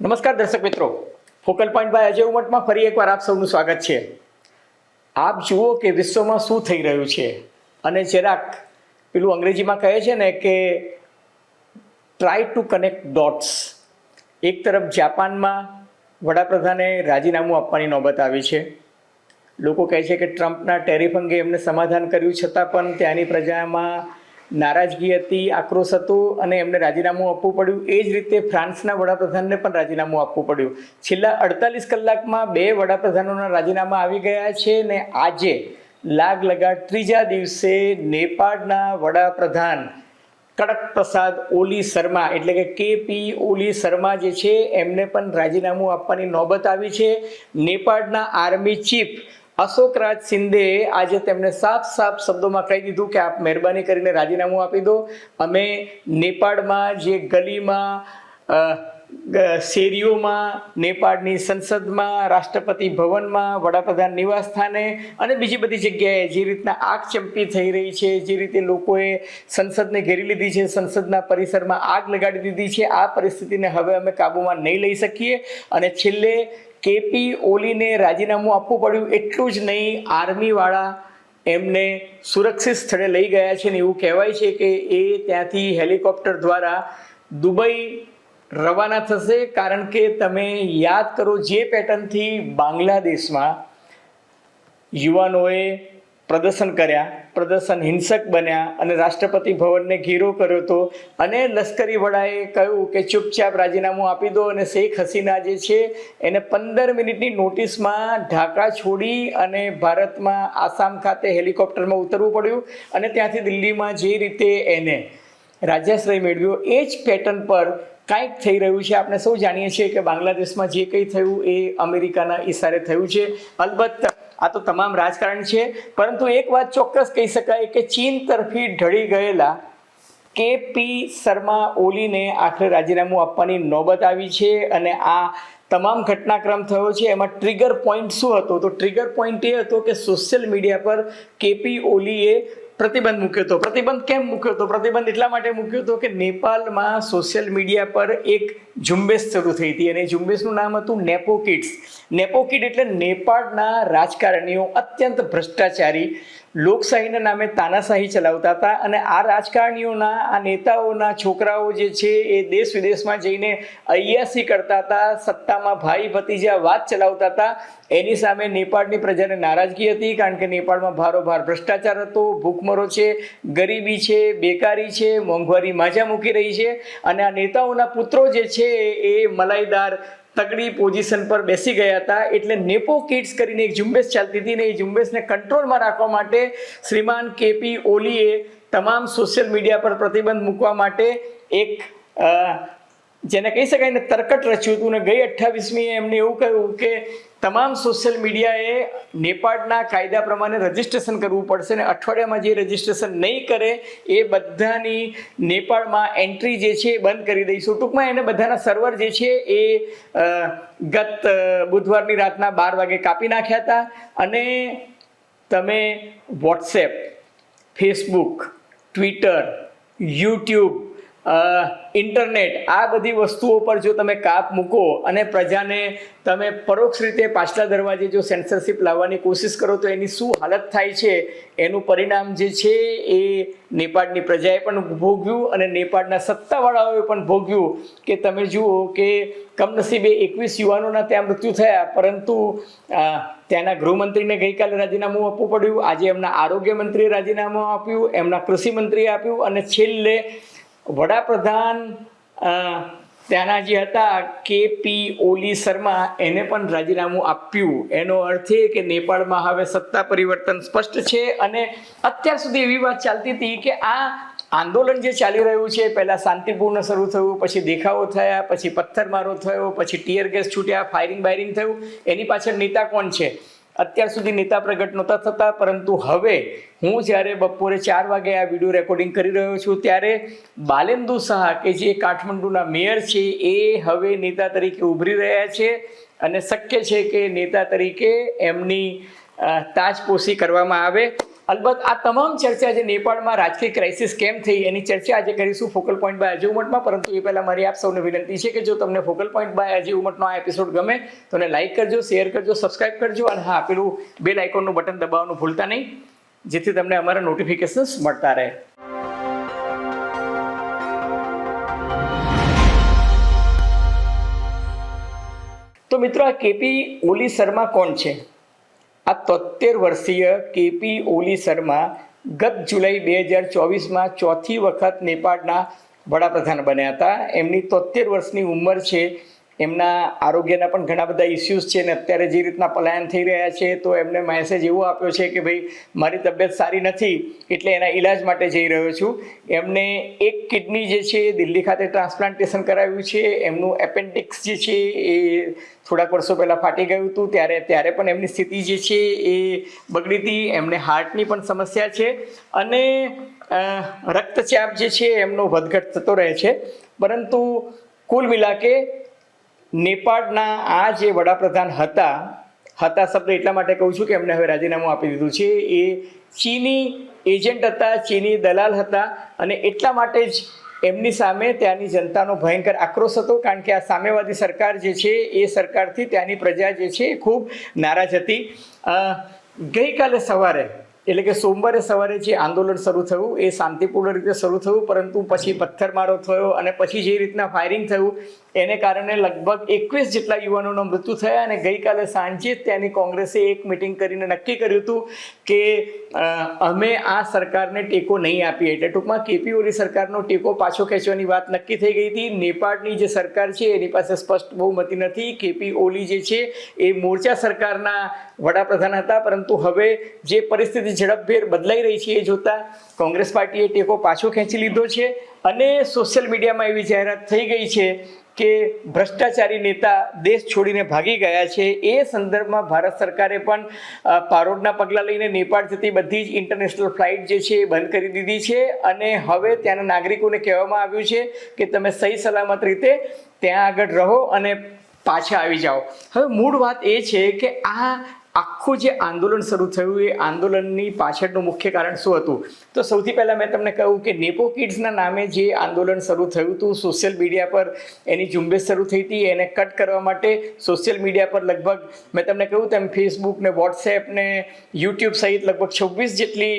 નમસ્કાર દર્શક મિત્રો. ફોકલ પોઈન્ટ બાય અજય ઉમટમાં ફરી એકવાર આપ સૌનું સ્વાગત છે. આપ જુઓ કે વિશ્વમાં શું થઈ રહ્યું છે. અને જરાક પેલું અંગ્રેજીમાં કહે છે ને કે ટ્રાય ટુ કનેક્ટ ડોટ્સ એક તરફ જાપાનમાં વડાપ્રધાને રાજીનામું આપવાની નોબત આવી છે. લોકો કહે છે કે ટ્રમ્પના ટેરિફ અંગે એમને સમાધાન કર્યું, છતાં પણ ત્યાંની પ્રજામાં નારાજગી હતી, આક્રોશ હતો અને એમને રાજીનામું આપવું પડ્યું. એ જ રીતે ફ્રાન્સના વડાપ્રધાનને પણ રાજીનામું આપવું પડ્યું. છેલ્લા અડતાલીસ કલાકમાં બે વડાપ્રધાનોના રાજીનામા આવી ગયા છે ને આજે લાગ લગાડ ત્રીજા દિવસે નેપાળના વડાપ્રધાન કડક પ્રસાદ ઓલી શર્મા, એટલે કે કે પી ઓલી શર્મા જે છે, એમને પણ રાજીનામું આપવાની નોબત આવી છે. નેપાળના આર્મી ચીફ અશોક રાજ શિંદે આજે તેમને સાફ સાફ શબ્દોમાં કહી દીધું કે આપ મહેરબાની કરીને રાજીનામું આપી દો. અમે નેપાળમાં જે ગલીમાં શેરીઓમાં, નેપાળની સંસદમાં, રાષ્ટ્રપતિ ભવનમાં, વડાપ્રધાન નિવાસ સ્થાને અને બીજી બધી જગ્યાએ જે રીતના આગ ચંપી થઈ રહી છે, જે રીતે લોકોએ સંસદને ઘેરી લીધી છે, સંસદના પરિસરમાં આગ લગાડી દીધી છે, આ પરિસ્થિતિને હવે અમે કાબૂમાં નહીં લઈ શકીએ. અને છેલ્લે કેપી ઓલીને રાજીનામું આપવું પડ્યું એટલું જ નહીં, આર્મીવાળા એમને સુરક્ષિત સ્થળે લઈ ગયા છે ને એવું કહેવાય છે કે એ ત્યાંથી હેલિકોપ્ટર દ્વારા દુબઈ રવાના થશે કારણ કે તમે યાદ કરો જે પેટર્નથી બાંગ્લાદેશમાં યુવાનોએ પ્રદર્શન કર્યા, પ્રદર્શન હિંસક બન્યા અને રાષ્ટ્રપતિ ભવનને ઘેરો કર્યો હતો. અને લશ્કરી વડાએ કહ્યું કે ચૂપચાપ રાજીનામું આપી દો અને શેખ હસીના જે છે એને પંદર મિનિટની નોટિસમાં ઢાકા છોડી અને ભારતમાં આસામ ખાતે હેલિકોપ્ટરમાં ઉતરવું પડ્યું અને ત્યાંથી દિલ્હીમાં જે રીતે એને રાજ્યાશ્રય મેળવ્યો એ જ પેટર્ન પર કાંઈક થઈ રહ્યું છે. આપણે સૌ જાણીએ છીએ કે બાંગ્લાદેશમાં જે કંઈ થયું એ અમેરિકાના ઈશારે થયું છે. અલબત્ત આ તો તમામ રાજકારણ છે. પરંતુ એક વાત ચોક્કસ કહી શકાય કે ચીન તરફી ઢળી ગયેલા કે પી શર્મા ઓલીને આખરે રાજીનામું આપવાની નોબત આવી છે અને આ તમામ ઘટનાક્રમ થયો છે. એમાં ટ્રિગર પોઈન્ટ શું હતો? તો ટ્રિગર પોઈન્ટ એ હતો કે સોશિયલ મીડિયા પર કેપી ઓલીએ પ્રતિબંધ મૂક્યો હતો. પ્રતિબંધ કેમ મૂક્યો હતો? પ્રતિબંધ એટલા માટે મૂક્યો હતો કે નેપાળમાં સોશિયલ મીડિયા પર એક ઝુંબેશ શરૂ થઈ હતી અને ઝુંબેશનું નામ હતું નેપો કિડ્સ. નેપો કિડ એટલે નેપાળના રાજકારણીઓ અત્યંત ભ્રષ્ટાચારી, લોકશાહીના નામે તાનાશાહી ચલાવતા હતા અને આ રાજકારણીઓના, આ નેતાઓના છોકરાઓ જે છે એ દેશ વિદેશમાં જઈને અયાસી કરતા હતા, સત્તામાં ભાઈ ભતીજા વાત ચલાવતા હતા. એની સામે નેપાળની પ્રજાને નારાજગી હતી કારણ કે નેપાળમાં ભારોભાર ભ્રષ્ટાચાર હતો ભૂખમરો છે, ગરીબી છે, બેકારી છે, મોંઘવારી માજા મૂકી રહી છે અને આ નેતાઓના પુત્રો જે છે એ મલાઈદાર તગડી પોઝિશન પર બેસી ગયા હતા. એટલે નેપો કિડ્સ કરીને એક ઝુંબેશ ચાલતી હતી ને એ ઝુંબેશને કંટ્રોલમાં રાખવા માટે શ્રીમાન કેપી ઓલીએ તમામ સોશિયલ મીડિયા પર પ્રતિબંધ મૂકવા માટે એક જેને કહી શકાય ને તરકટ રચ્યું હતું ને ગઈ અઠ્ઠાવીસમીએ એમને એવું કહ્યું કે તમામ સોશિયલ મીડિયાએ નેપાળના કાયદા પ્રમાણે રજિસ્ટ્રેશન કરવું પડશે ને અઠવાડિયામાં જે રજિસ્ટ્રેશન નહીં કરે, એ બધાની નેપાળમાં એન્ટ્રી જે છે એ બંધ કરી દઈશું. ટૂંકમાં એને બધાના સર્વર જે છે એ ગત બુધવારની રાતના બાર વાગે કાપી નાખ્યા હતા અને તમે WhatsApp Facebook Twitter YouTube internet આ બધી વસ્તુઓ પર જો તમે કાપ મૂકો અને પ્રજાને તમે પરોક્ષ રીતે પાછલા દરવાજે જો સેન્સરશિપ લાવવાની કોશિશ કરો તો એની શું હાલત થાય છે, એનું પરિણામ જે છે એ નેપાળની પ્રજાએ પણ ભોગ્યું અને નેપાળના સત્તાવાળાઓએ પણ ભોગ્યું કે તમે જુઓ કે કમનસીબે એકવીસ યુવાનોના ત્યાં મૃત્યુ થયા, પરંતુ ત્યાંના ગૃહમંત્રીને ગઈકાલે રાજીનામું આપવું પડ્યું, આજે એમના આરોગ્ય મંત્રીએ રાજીનામું આપ્યું, એમના કૃષિ મંત્રીએ આપ્યું અને છેલ્લે વડાપ્રધાન ત્યાંના જે હતા કે પી ઓલી શર્મા, એને પણ રાજીનામું આપ્યું. એનો અર્થ એ કે નેપાળમાં હવે સત્તા પરિવર્તન સ્પષ્ટ છે અને અત્યાર સુધી એવી વાત ચાલતી હતી કે આ આંદોલન જે ચાલી રહ્યું છે, પહેલાં શાંતિપૂર્ણ શરૂ થયું, પછી દેખાવો થયા, પછી પથ્થરમારો થયો, પછી ટીયર ગેસ છૂટ્યા, ફાયરિંગ બાયરિંગ થયું. એની પાછળ નેતા કોણ છે? અત્યાર સુધી નેતા પ્રગટ નહોતા થતા, પરંતુ હવે હું જ્યારે બપોરે ચાર વાગે આ વીડિયો રેકોર્ડિંગ કરી રહ્યો છું, ત્યારે બાલેન્દુ શાહ, કે જે કાઠમંડુના મેયર છે, એ હવે નેતા તરીકે ઉભરી રહ્યા છે અને શક્ય છે કે નેતા તરીકે એમની તાજપોશી કરવામાં આવે. અલબત્ત આ તમામ ચર્ચા જે નેપાળમાં રાજકીય ક્રાઇસિસ કેમ થઈ એની ચર્ચા આજે કરીશું ફોકલ પોઈન્ટ બાય અજય પરંતુ એ પહેલાં મારી આપ સૌને વિનંતી છે કે જો તમને ફોકલ પોઈન્ટ બાય અજય ઉમટનો આ એપિસોડ ગમે, તો એને લાઇક કરજો શેર કરજો સબસ્ક્રાઇબ કરજો અને હા, પેલું બેલ આઇકોનનું બટન દબાવવાનું ભૂલતા નહીં, જેથી તમને અમારા નોટિફિકેશન્સ મળતા રહે. તો મિત્રો, આ કેપી ઓલી શર્મા કોણ છે? આ તોતેર વર્ષીય કેપી ઓલી શર્મા ગત જુલાઈ બે હજાર ચોવીસમાં ચોથી વખત નેપાળના વડાપ્રધાન બન્યા હતા. એમની તોતેર વર્ષની ઉંમર છે એમના આરોગ્યના પણ ઘણા બધા ઇસ્યુઝ છે ને અત્યારે જે રીતના પલાયન થઈ રહ્યા છે, તો એમને મેસેજ એવો આપ્યો છે કે ભાઈ, મારી તબિયત સારી નથી, એટલે એના ઈલાજ માટે જઈ રહ્યો છું. એમને એક કિડની જે છે, દિલ્હી ખાતે ટ્રાન્સપ્લાન્ટેશન કરાવ્યું છે. એમનું એપેન્ડિક્સ જે છે, એ થોડાક વર્ષો પહેલાં ફાટી ગયું હતું. ત્યારે ત્યારે પણ એમની સ્થિતિ જે છે, એ બગડી હતી. એમને હાર્ટની પણ સમસ્યા છે. અને રક્તચાપ જે છે, એમનો વધઘટ થતો રહે છે. પરંતુ કુલ મિલાકે નેપાળના આ જે વડાપ્રધાન હતા હતા શબ્દ એટલા માટે કહું છું કે એમને હવે રાજીનામું આપી દીધું છે. એ ચીની એજન્ટ હતા, ચીની દલાલ હતા અને એટલા માટે જ એમની સામે ત્યાંની જનતાનો ભયંકર આક્રોશ હતો, કારણ કે આ સામ્યવાદી સરકાર જે છે, એ સરકારથી ત્યાંની પ્રજા જે છે ખૂબ નારાજ હતી. ગઈકાલે સવારે એટલે કે સોમવારે સવારે જે આંદોલન શરૂ થયું એ શાંતિપૂર્ણ રીતે શરૂ થયું, પરંતુ પછી પથ્થરમારો થયો અને પછી જે રીતના ફાયરિંગ થયું, એને કારણે લગભગ એકવીસ જેટલા યુવાનોના મૃત્યુ થયા અને ગઈકાલે સાંજે ત્યાંની કોંગ્રેસે એક મિટિંગ કરીને નક્કી કર્યું હતું કે અમે આ સરકારને ટેકો નહીં આપીએ. એટલે ટૂંકમાં કેપી ઓલી સરકારનો ટેકો પાછો ખેંચવાની વાત નક્કી થઈ ગઈ હતી. નેપાળની જે સરકાર છે એની પાસે સ્પષ્ટ બહુમતી નથી. કેપી ઓલી જે છે એ મોરચા સરકારના વડાપ્રધાન હતા, પરંતુ હવે જે પરિસ્થિતિ ઝડપભેર બદલાઈ રહી છે એ જોતા કોંગ્રેસ પાર્ટીએ ટેકો પાછો ખેંચી લીધો છે અને સોશિયલ મીડિયામાં એવી જાહેરાત થઈ ગઈ છે કે ભ્રષ્ટાચારી નેતા દેશ છોડીને ભાગી ગયા છે. એ સંદર્ભમાં ભારત સરકારે પણ પારોડના પગલાં લઈને નેપાળ જતી બધી જ ઇન્ટરનેશનલ ફ્લાઇટ જે છે એ બંધ કરી દીધી છે અને હવે ત્યાંના નાગરિકોને કહેવામાં આવ્યું છે કે તમે સહી સલામત રીતે ત્યાં આગળ રહો અને પાછા આવી જાઓ. હવે મૂળ વાત એ છે કે આ આખું જે આંદોલન શરૂ થયું એ આંદોલનની પાછળનું મુખ્ય કારણ શું હતું? તો સૌથી પહેલાં મેં તમને કહ્યું કે નેપો કિડ્સના નામે જે આંદોલન શરૂ થયું હતું, સોશિયલ મીડિયા પર એની ઝુંબેશ શરૂ થઈ હતી, એને કટ કરવા માટે સોશિયલ મીડિયા પર લગભગ મેં તમને કહ્યું તેમ ફેસબુક ને વોટ્સએપ ને યુટ્યુબ સહિત લગભગ છવ્વીસ જેટલી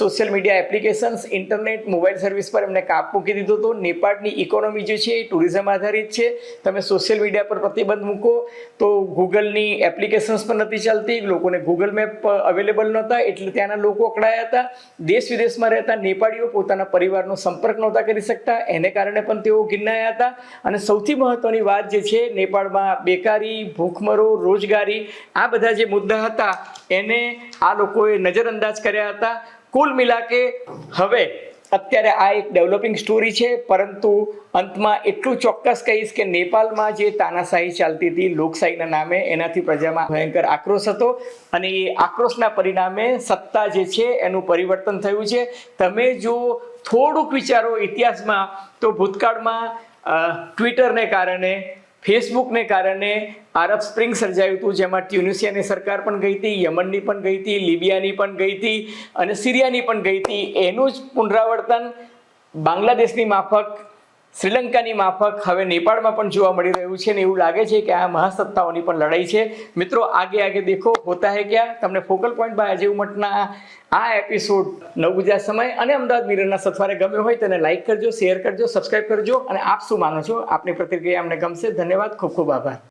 social media applications, internet, mobile service પર એમને કાપ મૂકી દીધો હતો. નેપાળની ઇકોનોમી જે છે એ ટુરિઝમ આધારિત છે. તમે સોશિયલ મીડિયા પર પ્રતિબંધ મૂકો તો ગૂગલની એપ્લિકેશન્સ પણ નથી ચાલતી. લોકોને ગૂગલ મેપ અવેલેબલ નહોતા. એટલે ત્યાંના લોકો અકળાયા હતા. દેશ વિદેશમાં રહેતા નેપાળીઓ પોતાના પરિવારનો સંપર્ક નહોતા કરી શકતા. એને કારણે પણ તેઓ ગિરનાયા હતા. અને સૌથી મહત્વની વાત જે છે, નેપાળમાં બેકારી, ભૂખમરો, રોજગારી, આ બધા જે મુદ્દા હતા, એને આ લોકોએ નજરઅંદાજ કર્યા હતા. કુલ મિલાકે હવે અત્યારે આ એક ડેવલપિંગ સ્ટોરી છે, પરંતુ અંતમાં એટલું ચોક્કસ કહીશ કે નેપાળમાં જે તાનાશાહી ચાલતી હતી, લોકશાહીના નામે, એનાથી પ્રજામાં ભયંકર આક્રોશ હતો. અને એ આક્રોશના પરિણામે સત્તા જે છે, એનું પરિવર્તન થયું છે. તમે જો થોડુંક વિચારો ઇતિહાસમાં, તો ભૂતકાળમાં ટ્વિટરને કારણે ફેસબુકને કારણે આરબ સ્પ્રિંગ સર્જાયું હતું, જેમાં ટ્યુનિશિયાની સરકાર પણ ગઈ હતી, યમનની પણ ગઈ હતી, લિબિયાની પણ ગઈ હતી અને સિરિયાની પણ ગઈ હતી. એનું જ પુનરાવર્તન બાંગ્લાદેશની માફક શ્રીલંકાની માફક હવે નેપાળમાં પણ જોવા મળી રહ્યું છે ને એવું લાગે છે કે આ મહાસત્તાઓની પણ લડાઈ છે. મિત્રો, આગે આગે દેખો, હોતા હે ક્યાં? તમને ફોકલ પોઈન્ટ બાય અજય ઉમટના આ એપિસોડ નવ સમય અને અમદાવાદ મિરરના સથવારે ગમ્યો હોય તેને લાઈક કરજો શેર કરજો સબસ્ક્રાઇબ કરજો અને આપ શું માનો છો? આપની પ્રતિક્રિયા અમને ગમશે. ધન્યવાદ, ખૂબ ખૂબ આભાર.